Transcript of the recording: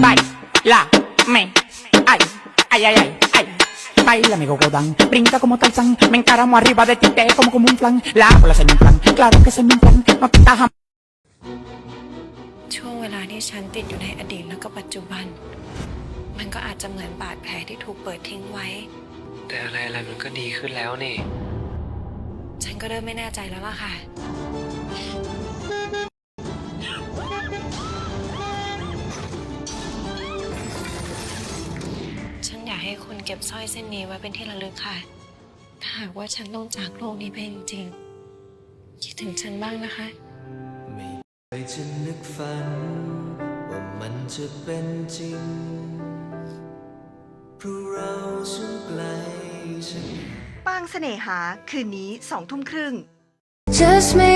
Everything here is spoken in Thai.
la, me, ay, ay, ay, ay, ay. Baila mi gogodán, brinca como Tarzán, me encaramo arriba de ti, te como como un flan, la bola se me inflan, claro que se me inflan, no te estás ช่วงเวลาที่ฉันติดอยู่ในอดีตแล้วก็ปัจจุบัน มันก็อาจจะเหมือนบาดแผลที่ถูกเปิดทิ้งไว้ แต่อะไรอะไรมันก็ดีขึ้นแล้วนี่ ฉันก็เริ่มไม่แน่ใจแล้วล่ะค่ะ ให้คุณเก็บสร้อยเส้นนี้ไว้เป็นที่ระลึกค่ะ ถ้าหากว่าฉันต้องจากโลกนี้ไปจริงๆ คิดถึงฉันบ้างนะคะ ไม่เคยจะนึกฝัน ว่ามันจะเป็นจริง เพราะเราช่างไกลฉัน ปางเสน่หาคืนนี้สองทุ่มครึ่ง Just me